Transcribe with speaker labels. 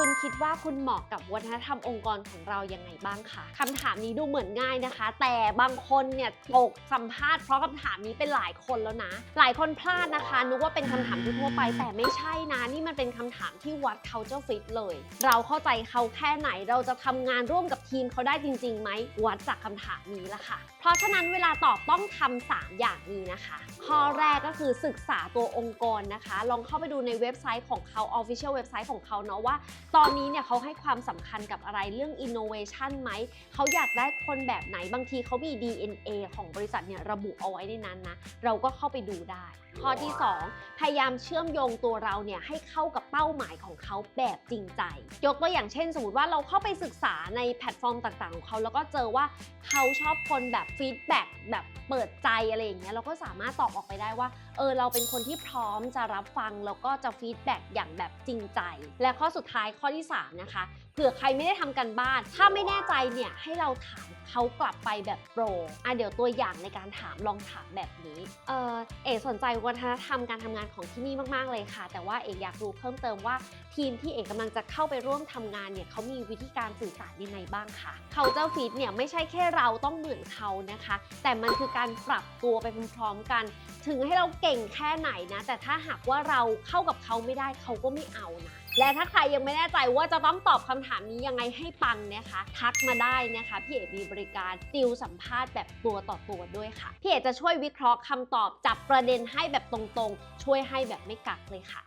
Speaker 1: คุณคิดว่าคุณเหมาะกับวัฒนธรรมองค์กรของเรายังไงบ้างคะคำถามนี้ดูเหมือนง่ายนะคะ แต่บางคนเนี่ยตกสัมภาษณ์เพราะคำถามนี้เป็นหลายคนแล้วนะ หลายคนพลาดนะคะ นึกว่าเป็นคำถามทั่วไป แต่ไม่ใช่นะนี่มันเป็นคำถามที่วัด culture fit เลย เราเข้าใจเขาแค่ไหนเราจะทำงานร่วมกับทีมเขาได้จริงๆไหมวัดจากคำถามนี้ละค่ะ เพราะฉะนั้นเวลาตอบต้องทำสามอย่างนี้นะคะ ข้อแรกก็คือศึกษาตัวองค์กรนะคะ ลองเข้าไปดูในเว็บไซต์ของเขา official เว็บไซต์ของเขาเนาะว่าตอนนี้เนี่ยเขาให้ความสำคัญกับอะไรเรื่อง innovation ไหม เขาอยากได้คนแบบไหนบางทีเขามี DNA ของบริษัทเนี่ยระบุเอาไว้ในนั้นนะ เราก็เข้าไปดูได้ ข้อที่ 2 พยายามเชื่อมโยงตัวเราเนี่ยให้เข้ากับเป้าหมายของเขาแบบจริงใจ ยกตัวอย่างเช่น สมมติว่าเราเข้าไปศึกษาในแพลตฟอร์มต่างๆ ของเขาแล้วก็เจอว่าเขาชอบคนแบบฟีดแบ็ก แบบเปิดใจอะไรอย่างเงี้ยเราก็สามารถตอบออกไปได้ว่า เออเราเป็นคนที่พร้อมจะรับฟังแล้วก็จะฟีดแบ็กอย่างแบบจริงใจ และข้อสุดท้ายข้อที่ 3 นะคะเผื่อใครไม่ได้ทำกันบ้าน ถ้าไม่แน่ใจเนี่ยให้เราถามเขากลับไปแบบโปรอะเดี๋ยวตัวอย่างในการถามลองถามแบบนี้ เออเอกสนใจวัฒนธรรมการทำงานของที่นี่มากๆเลยค่ะ แต่ว่าเอกอยากรู้เพิ่มเติมว่าทีมที่เอกกำลังจะเข้าไปร่วมทำงานเนี่ยเขามีวิธีการสื่อสารยังไงบ้างคะเขาเจ้าฟีดเนี่ยไม่ใช่แค่เราต้องเหมือนเขานะคะ แต่มันคือการปรับตัวไปพร้อมๆกัน ถึงให้เราเก่งแค่ไหนนะ แต่ถ้าหากว่าเราเข้ากับเขาไม่ได้เขาก็ไม่เอานะ และถ้าใครยังไม่แน่ใจว่าจะต้องตอบคำถามนี้ยังไงให้ปังนะคะ ทักมาได้นะคะพี่เอกมีบริการติวสัมภาษณ์แบบตัวต่อตัวด้วยค่ะพี่เอกจะช่วยวิเคราะห์คำตอบจับประเด็นให้แบบตรงๆ ช่วยให้แบบไม่กักเลยค่ะ